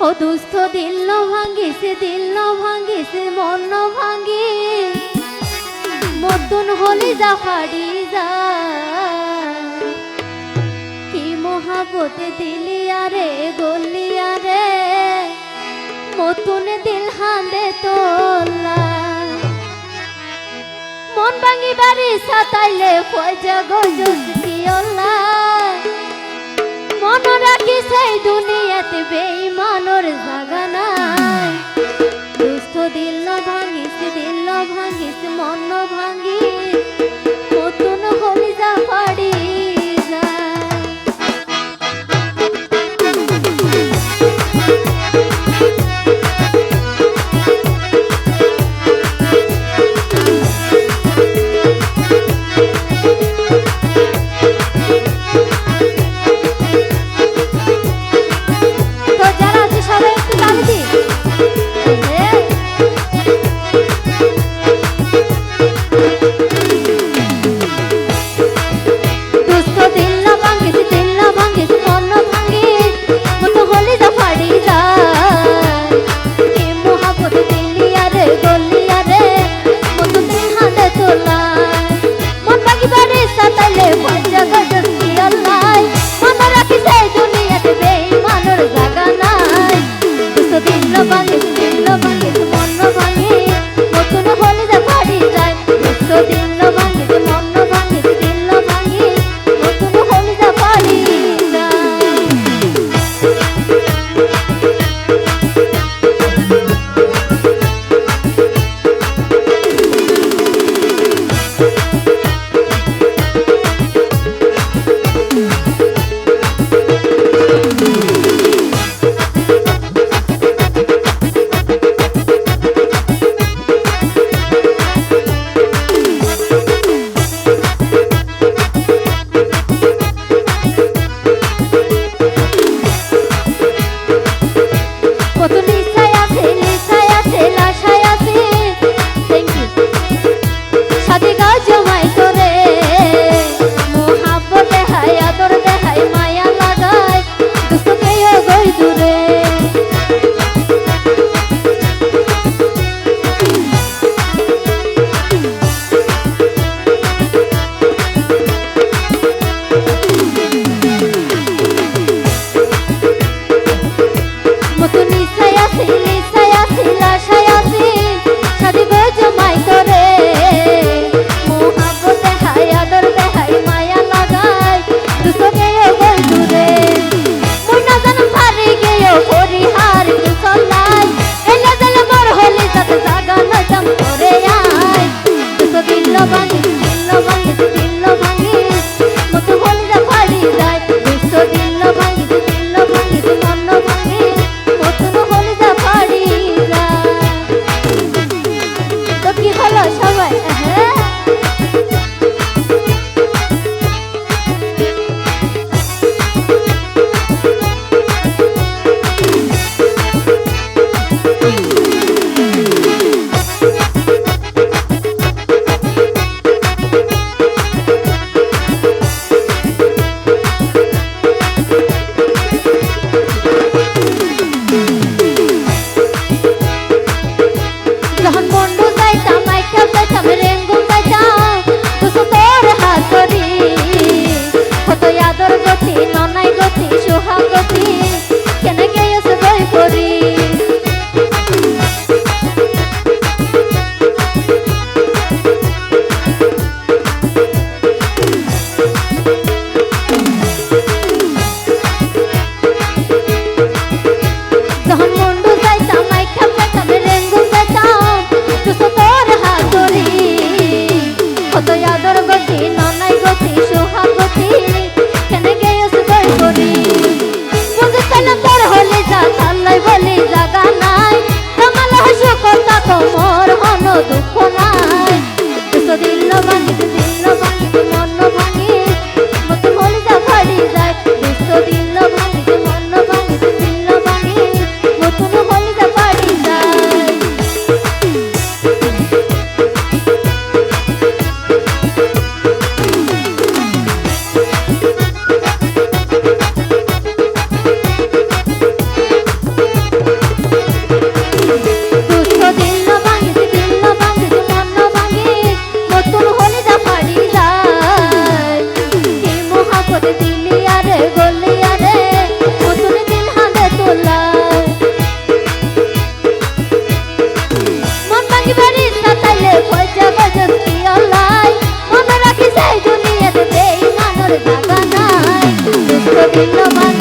ও দুস্থ দিল ভাঙ্গিস দিল ভাঙ্গিস মন ভাঙ্গি মদন হলে যা ফাড়ি যা। কি মহাবত দিলি আরে, গলি আরে। মতন দিল হাঁদে তোলা। মন ভাঙি বাড়ি সাতাইলে পয়জা গজস কি মন রাখি সেই দু Thank you. Pablo Mano.